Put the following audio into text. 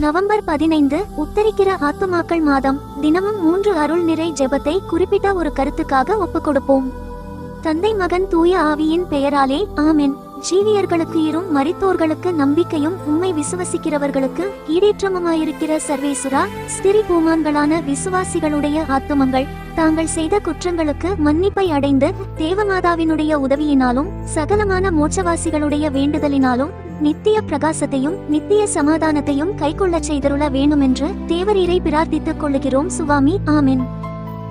November பதினைந்து உத்தரிக்கிற ஆத்துமாக்கள் மாதம். தினமும் மூன்று அருள் நிறை ஜெபத்தை குறிப்பிட்ட ஒரு கருத்துக்காக ஒப்புக் கொடுப்போம் தந்தை மகன் தூய ஆவியின் பெயராலே ஆமென். ஜீவியர்களுக்கு இரும் மறித்தோர்களுக்கு நம்பிக்கையும் உம்மை விசுவசிக்கிறவர்களுக்கு ஈடேற்றமுமாயிருக்கிற சர்வேசுரா ஸ்திரி பூமான்களான விசுவாசிகளுடைய ஆத்துமங்கள். தாங்கள் செய்த குற்றங்களுக்கு மன்னிப்பை அடைந்து தேவமாதாவினுடைய உதவியினாலும் சகலமான மோட்சவாசிகளுடைய வேண்டுதலினாலும் நித்திய பிரகாசத்தையும் நித்திய சமாதானத்தையும் கைக்கொள்ளச் செய்தருள வேண்டுமென்று தேவரீரை பிரார்த்தித்துக் கொள்ளுகிறோம் சுவாமி. ஆமென்.